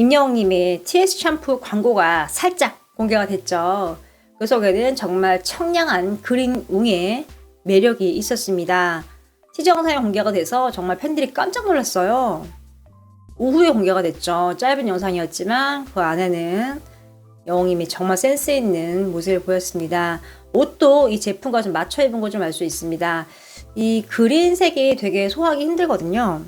임영웅님의 TS 샴푸 광고가 살짝 공개가 됐죠. 그 속에는 정말 청량한 그린 웅의 매력이 있었습니다. 티저 영상이 공개가 돼서 정말 팬들이 깜짝 놀랐어요. 오후에 공개가 됐죠. 짧은 영상이었지만 그 안에는 영웅님이 정말 센스 있는 모습을 보였습니다. 옷도 이 제품과 좀 맞춰 입은 걸좀알 수 있습니다. 이 그린색이 되게 소화하기 힘들거든요.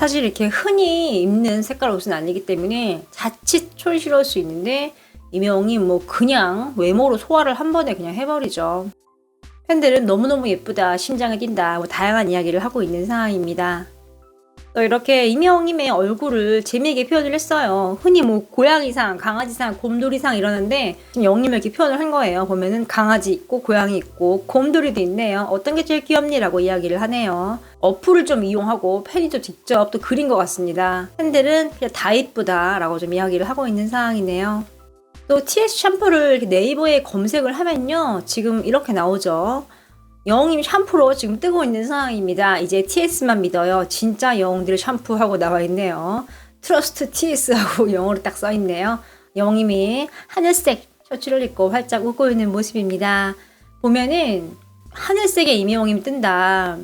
사실 이렇게 흔히 입는 색깔 옷은 아니기 때문에 자칫 촌스러울 수 있는데 이명이 뭐 그냥 외모로 소화를 한 번에 그냥 해버리죠. 팬들은 너무너무 예쁘다, 심장을 뛴다, 뭐 다양한 이야기를 하고 있는 상황입니다. 또 이렇게 이명님의 얼굴을 재미있게 표현을 했어요. 흔히 뭐 고양이상, 강아지상, 곰돌이상 이러는데 영님을 이렇게 표현을 한 거예요. 보면은 강아지 있고 고양이 있고 곰돌이도 있네요. 어떤 게 제일 귀엽니라고 이야기를 하네요. 어플을 좀 이용하고 팬이 좀 직접 또 그린 것 같습니다. 팬들은 그냥 다 이쁘다라고 좀 이야기를 하고 있는 상황이네요. 또 TS 샴푸를 네이버에 검색을 하면요. 지금 이렇게 나오죠. 영웅님 샴푸로 지금 뜨고 있는 상황입니다. 이제 TS만 믿어요. 진짜 영웅들 샴푸하고 나와 있네요. 트러스트 TS하고 영어로 딱 써 있네요. 영웅님이 하늘색 셔츠를 입고 활짝 웃고 있는 모습입니다. 보면은 하늘색의 이명웅님 뜬다.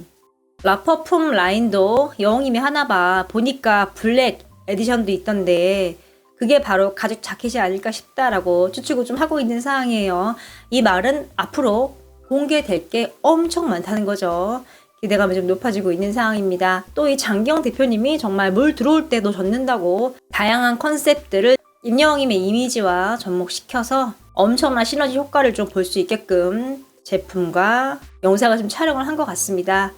라퍼품 라인도 영웅님이 하나 봐. 보니까 블랙 에디션도 있던데 그게 바로 가죽 자켓이 아닐까 싶다라고 추측을 좀 하고 있는 상황이에요. 이 말은 앞으로 공개될 게 엄청 많다는 거죠. 기대감이 좀 높아지고 있는 상황입니다. 또 이 장기영 대표님이 정말 물 들어올 때도 젖는다고 다양한 컨셉들을 임영웅님의 이미지와 접목시켜서 엄청난 시너지 효과를 좀 볼 수 있게끔 제품과 영상을 좀 촬영을 한 것 같습니다.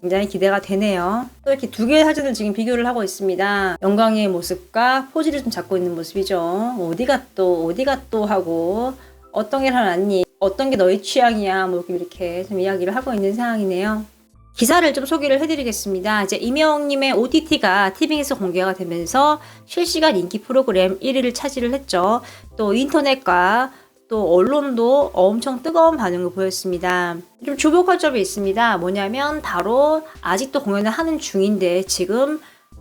굉장히 기대가 되네요. 또 이렇게 두 개의 사진을 지금 비교를 하고 있습니다. 영광의 모습과 포즈를 좀 잡고 있는 모습이죠. 어디가 또, 어디가 또 하고, 어떤 게 하나 니, 어떤 게 너의 취향이야, 뭐 이렇게 좀 이야기를 하고 있는 상황이네요. 기사를 좀 소개를 해드리겠습니다. 이제 이명님의 OTT가 티빙에서 공개가 되면서 실시간 인기 프로그램 1위를 차지를 했죠. 또 인터넷과 또 언론도 엄청 뜨거운 반응을 보였습니다. 좀 주목할 점이 있습니다. 뭐냐면 바로 아직도 공연을 하는 중인데 지금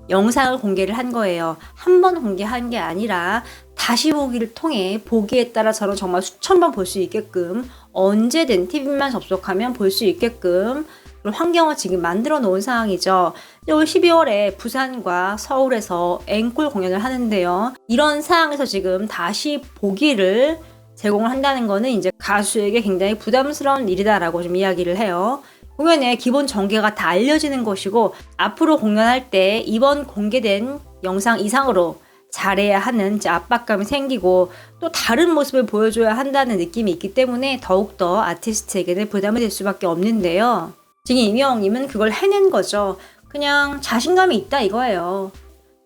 영상을 공개를 한 거예요. 한 번 공개한 게 아니라 다시 보기를 통해 보기에 따라 저는 정말 수천 번 볼 수 있게끔 언제든 TV만 접속하면 볼 수 있게끔 환경을 지금 만들어 놓은 상황이죠. 올 12월에 부산과 서울에서 앵콜 공연을 하는데요. 이런 상황에서 지금 다시 보기를 제공을 한다는 거는 이제 가수에게 굉장히 부담스러운 일이다라고 좀 이야기를 해요. 공연의 기본 전개가 다 알려지는 것이고 앞으로 공연할 때 이번 공개된 영상 이상으로 잘해야 하는 압박감이 생기고 또 다른 모습을 보여줘야 한다는 느낌이 있기 때문에 더욱더 아티스트에게는 부담이 될 수밖에 없는데요. 지금 이명님은 그걸 해낸 거죠. 그냥 자신감이 있다 이거예요.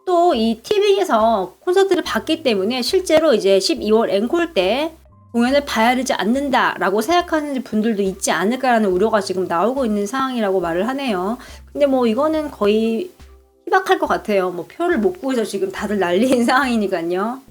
또이 TV에서 콘서트를 봤기 때문에 실제로 이제 12월 앵콜 때 공연을 봐야 되지 않는다라고 생각하는 분들도 있지 않을까라는 우려가 지금 나오고 있는 상황이라고 말을 하네요. 근데 뭐 이거는 거의 희박할 것 같아요. 뭐 표를 못 구해서 지금 다들 난리인 상황이니까요.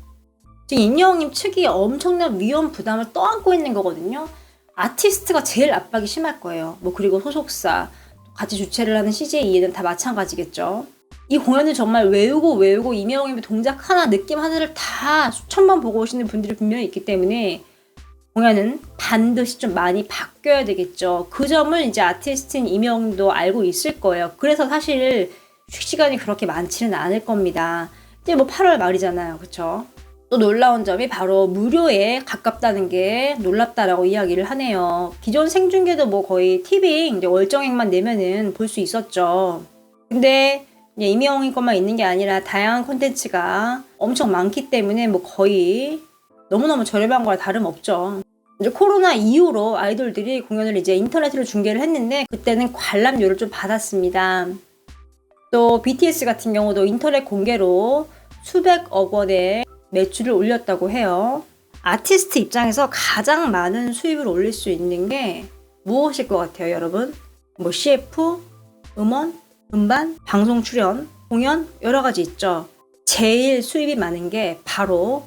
지금 임영웅님 측이 엄청난 위험 부담을 떠안고 있는 거거든요. 아티스트가 제일 압박이 심할 거예요. 뭐 그리고 소속사, 같이 주최를 하는 CJE는 다 마찬가지겠죠. 이 공연을 정말 외우고 외우고 이명웅님의 동작 하나, 느낌 하나를 다 수천 번 보고 오시는 분들이 분명히 있기 때문에 공연은 반드시 좀 많이 바뀌어야 되겠죠. 그 점을 이제 아티스트인 이명도 알고 있을 거예요. 그래서 사실 휴식 시간이 그렇게 많지는 않을 겁니다. 이제 뭐 8월 말이잖아요. 그쵸? 또 놀라운 점이 바로 무료에 가깝다는 게 놀랍다라고 이야기를 하네요. 기존 생중계도 뭐 거의 TV 이제 월정액만 내면은 볼 수 있었죠. 근데 이명이 것만 있는 게 아니라 다양한 콘텐츠가 엄청 많기 때문에 뭐 거의 너무너무 저렴한 거랑 다름없죠. 이제 코로나 이후로 아이돌들이 공연을 이제 인터넷으로 중계를 했는데 그때는 관람료를 좀 받았습니다. 또 BTS 같은 경우도 인터넷 공개로 수백억 원의 매출을 올렸다고 해요. 아티스트 입장에서 가장 많은 수입을 올릴 수 있는 게 무엇일 것 같아요, 여러분? 뭐 CF, 음원, 음반, 방송 출연, 공연 여러 가지 있죠. 제일 수입이 많은 게 바로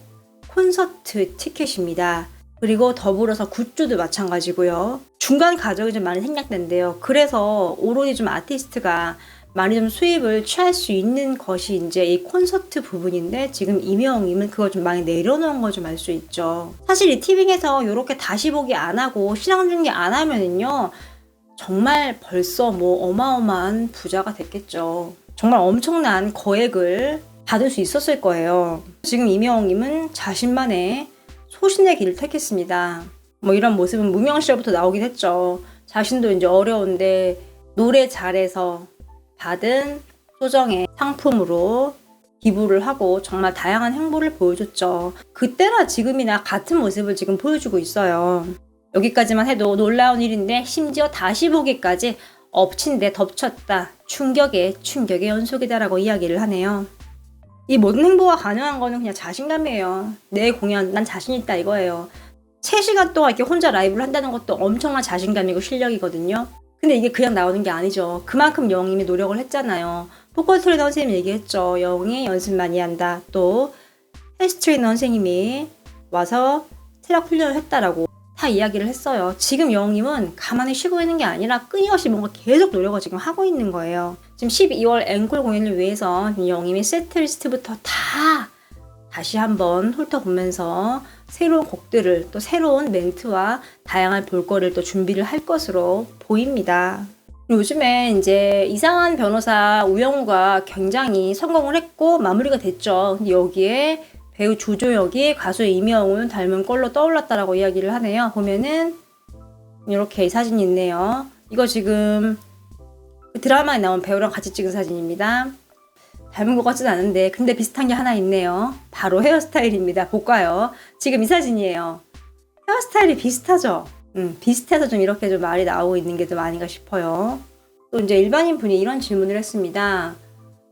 콘서트 티켓입니다. 그리고 더불어서 굿즈도 마찬가지고요. 중간 가격이 좀 많이 생략된대요. 그래서 오로지 좀 아티스트가 많이 좀 수입을 취할 수 있는 것이 이제 이 콘서트 부분인데 지금 이명님은 그걸 좀 많이 내려놓은 걸 좀 알 수 있죠. 사실 이 티빙에서 이렇게 다시 보기 안 하고 실황 중계 안 하면은요 정말 벌써 뭐 어마어마한 부자가 됐겠죠. 정말 엄청난 거액을 받을 수 있었을 거예요. 지금 이명님은 자신만의 소신의 길을 택했습니다. 뭐 이런 모습은 무명 시절부터 나오긴 했죠. 자신도 이제 어려운데 노래 잘해서 받은 소정의 상품으로 기부를 하고 정말 다양한 행보를 보여줬죠. 그때나 지금이나 같은 모습을 지금 보여주고 있어요. 여기까지만 해도 놀라운 일인데 심지어 다시 보기까지 엎친 데 덮쳤다. 충격의 충격의 연속이다라고 이야기를 하네요. 이 모든 행보가 가능한 거는 그냥 자신감이에요. 내 공연 난 자신 있다 이거예요. 3시간 동안 이렇게 혼자 라이브를 한다는 것도 엄청난 자신감이고 실력이거든요. 근데 이게 그냥 나오는 게 아니죠. 그만큼 영임이 노력을 했잖아요. 보컬 트레이너 선생님이 얘기했죠. 영이 연습 많이 한다. 또 헬스 트레이너 선생님이 와서 체력 훈련을 했다라고 다 이야기를 했어요. 지금 영임은 가만히 쉬고 있는 게 아니라 끊임없이 뭔가 계속 노력을 지금 하고 있는 거예요. 지금 12월 앵콜 공연을 위해서 영임이 세트리스트부터 다 다시 한번 훑어보면서 새로운 곡들을 또 새로운 멘트와 다양한 볼거리를 또 준비를 할 것으로 보입니다. 요즘에 이제 이상한 변호사 우영우가 굉장히 성공을 했고 마무리가 됐죠. 여기에 배우 조조혁이 가수 이명훈 닮은 꼴로 떠올랐다라고 이야기를 하네요. 보면은 이렇게 이 사진이 있네요. 이거 지금 그 드라마에 나온 배우랑 같이 찍은 사진입니다. 닮은 것 같진 않은데 근데 비슷한 게 하나 있네요. 바로 헤어스타일입니다. 볼까요? 지금 이 사진이에요. 헤어스타일이 비슷하죠? 음, 비슷해서 좀 이렇게 좀 말이 나오고 있는 게 좀 아닌가 싶어요. 또 이제 일반인 분이 이런 질문을 했습니다.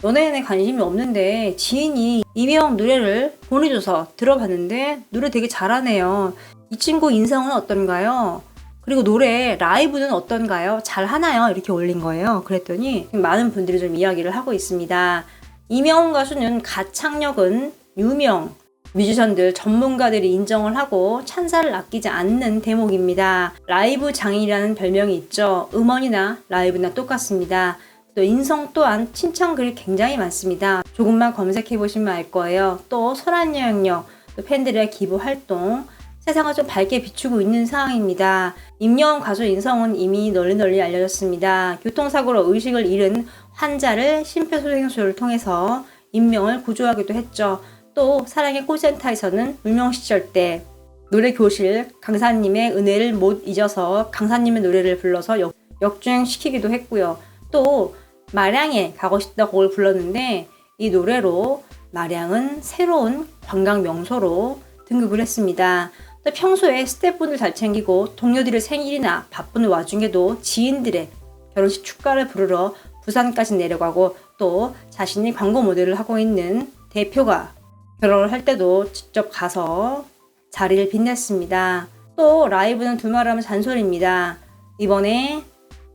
연예인에 관심이 없는데 지인이 이명 노래를 보내줘서 들어봤는데 노래 되게 잘하네요. 이 친구 인성은 어떤가요? 그리고 노래 라이브는 어떤가요? 잘 하나요? 이렇게 올린 거예요. 그랬더니 많은 분들이 좀 이야기를 하고 있습니다. 이명훈 가수는 가창력은 유명 뮤지션들 전문가들이 인정을 하고 찬사를 아끼지 않는 대목입니다. 라이브 장인이라는 별명이 있죠. 음원이나 라이브나 똑같습니다. 또 인성 또한 칭찬글이 굉장히 많습니다. 조금만 검색해 보시면 알 거예요. 또 설한여행력, 또 팬들의 기부 활동, 세상을 좀 밝게 비추고 있는 상황입니다. 임영웅 가수 인성은 이미 널리 널리 알려졌습니다. 교통사고로 의식을 잃은 환자를 심폐소생술을 통해서 인명을 구조하기도 했죠. 또 사랑의 콜센터에서는 울명 시절 때 노래 교실 강사님의 은혜를 못 잊어서 강사님의 노래를 불러서 역, 역주행시키기도 했고요. 또 마량에 가고 싶다 곡을 불렀는데 이 노래로 마량은 새로운 관광 명소로 등극을 했습니다. 또 평소에 스태프분들 잘 챙기고 동료들의 생일이나 바쁜 와중에도 지인들의 결혼식 축가를 부르러 부산까지 내려가고 또 자신이 광고 모델을 하고 있는 대표가 결혼을 할 때도 직접 가서 자리를 빛냈습니다. 또 라이브는 두말하면 잔소리입니다. 이번에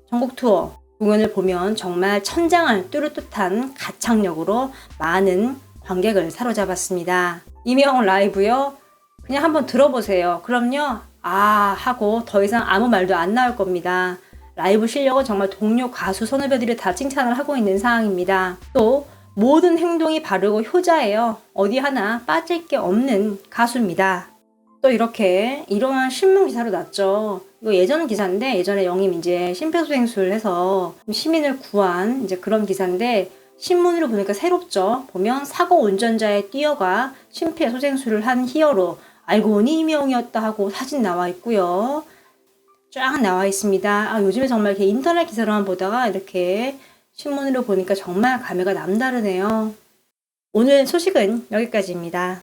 전국 투어 공연을 보면 정말 천장을 뚫을 듯한 가창력으로 많은 관객을 사로잡았습니다. 이명 라이브요. 그냥 한번 들어보세요. 그럼요. 아 하고 더 이상 아무 말도 안 나올 겁니다. 라이브 실력은 정말 동료 가수 선후배들이 다 칭찬을 하고 있는 상황입니다. 또 모든 행동이 바르고 효자예요. 어디 하나 빠질 게 없는 가수입니다. 또 이렇게 이러한 신문 기사로 났죠. 이거 예전 기사인데 예전에 영임 이제 심폐소생술 해서 시민을 구한 이제 그런 기사인데 신문으로 보니까 새롭죠. 보면 사고 운전자에 뛰어가 심폐소생술을 한 히어로 알고 보니 이명이었다 하고 사진 나와 있고요. 쫙 나와 있습니다. 아, 요즘에 정말 이렇게 인터넷 기사로만 보다가 이렇게 신문으로 보니까 정말 감회가 남다르네요. 오늘 소식은 여기까지입니다.